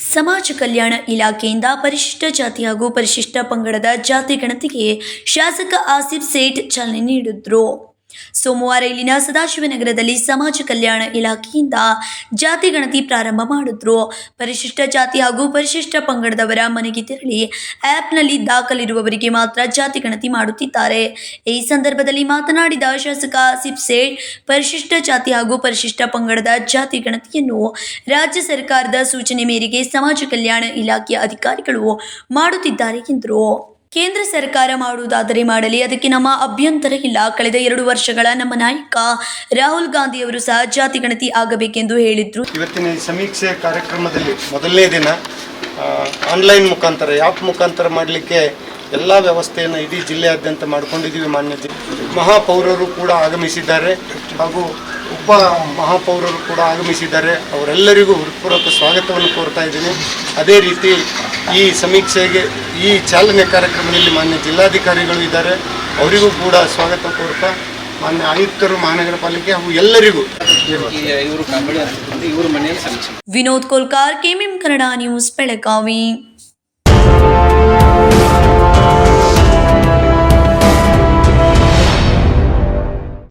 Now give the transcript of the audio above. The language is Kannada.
ಸಮಾಜ ಕಲ್ಯಾಣ ಇಲಾಖೆಯಿಂದ ಪರಿಶಿಷ್ಟ ಜಾತಿ ಹಾಗೂ ಪರಿಶಿಷ್ಟ ಪಂಗಡದ ಜಾತಿ ಗಣತಿಗೆ ಶಾಸಕ ಆಸಿಫ್ ಸೇಠ್ ಚಾಲನೆ ನೀಡಿದ್ರು. ಸೋಮವಾರ ಇಲ್ಲಿನ ಸದಾಶಿವನಗರದಲ್ಲಿ ಸಮಾಜ ಕಲ್ಯಾಣ ಇಲಾಖೆಯಿಂದ ಜಾತಿ ಗಣತಿ ಪ್ರಾರಂಭ ಮಾಡಿದ್ರು. ಪರಿಶಿಷ್ಟ ಜಾತಿ ಹಾಗೂ ಪರಿಶಿಷ್ಟ ಪಂಗಡದವರ ಮನೆಗೆ ತೆರಳಿ ಆ್ಯಪ್ನಲ್ಲಿ ದಾಖಲಿರುವವರಿಗೆ ಮಾತ್ರ ಜಾತಿ ಗಣತಿ ಮಾಡುತ್ತಿದ್ದಾರೆ. ಈ ಸಂದರ್ಭದಲ್ಲಿ ಮಾತನಾಡಿದ ಶಾಸಕ ಸಿಪ್ಸೇಡ್, ಪರಿಶಿಷ್ಟ ಜಾತಿ ಹಾಗೂ ಪರಿಶಿಷ್ಟ ಪಂಗಡದ ಜಾತಿ ಗಣತಿಯನ್ನು ರಾಜ್ಯ ಸರ್ಕಾರದ ಸೂಚನೆ ಮೇರೆಗೆ ಸಮಾಜ ಕಲ್ಯಾಣ ಇಲಾಖೆಯ ಅಧಿಕಾರಿಗಳು ಮಾಡುತ್ತಿದ್ದಾರೆ ಎಂದರು. ಕೇಂದ್ರ ಸರ್ಕಾರ ಮಾಡುವುದಾದರೆ ಮಾಡಲಿ. ಅದಕ್ಕೆ ನಮ್ಮ ಅಭ್ಯಂತರ ಇಲ್ಲ. ಕಳೆದ ಎರಡು ವರ್ಷಗಳ ನಮ್ಮ ನಾಯಕ ರಾಹುಲ್ ಗಾಂಧಿಯವರು ಸಹ ಜಾತಿ ಗಣತಿ ಆಗಬೇಕೆಂದು ಹೇಳಿದ್ರು. ಇವತ್ತಿನ ಸಮೀಕ್ಷೆ ಕಾರ್ಯಕ್ರಮದಲ್ಲಿ ಮೊದಲನೇ ದಿನ ಆನ್ಲೈನ್ ಮುಖಾಂತರ ಆ್ಯಪ್ ಮುಖಾಂತರ ಮಾಡಲಿಕ್ಕೆ ಎಲ್ಲ ವ್ಯವಸ್ಥೆಯನ್ನು ಇಡೀ ಜಿಲ್ಲೆಯಾದ್ಯಂತ ಮಾಡಿಕೊಂಡಿದ್ದೀವಿ ಮಾನ್ಯ ಮಹಾಪೌರರು ಕೂಡ ಆಗಮಿಸಿದ್ದಾರೆ. ಹಾಗೂ ಉಪ ಮಹಾಪೌರರು ಕೂಡ ಆಗಮಿಸಿದ್ದಾರೆ. ಅವರೆಲ್ಲರಿಗೂ ಹೃತ್ಪೂರ್ವಕ ಸ್ವಾಗತವನ್ನು ಕೋರ್ತಾ ಇದ್ದೀನಿ. ಅದೇ ರೀತಿ ಈ ಸಮೀಕ್ಷೆಗೆ ಈ ಚಾಲನೆ ಕಾರ್ಯಕ್ರಮದಲ್ಲಿ ಮಾನ್ಯ ಜಿಲ್ಲಾಧಿಕಾರಿಗಳು ಇದ್ದಾರೆ. ಅವರಿಗೂ ಕೂಡ ಸ್ವಾಗತ ಕೋರ್ತಾ ಮಾನ್ಯ ಆಯುಕ್ತರು ಮಹಾನಗರ ಪಾಲಿಕೆ ಹಾಗೂ ಎಲ್ಲರಿಗೂ. ಈ ಇವರು ಕಾಂಬಳಿ ಅಂತ ಇವ್ರ ಮನೆಯಲ್ಲಿ ಸಮೀಕ್ಷೆ. Vinod Kolkar KMM Kannada news Belagavi.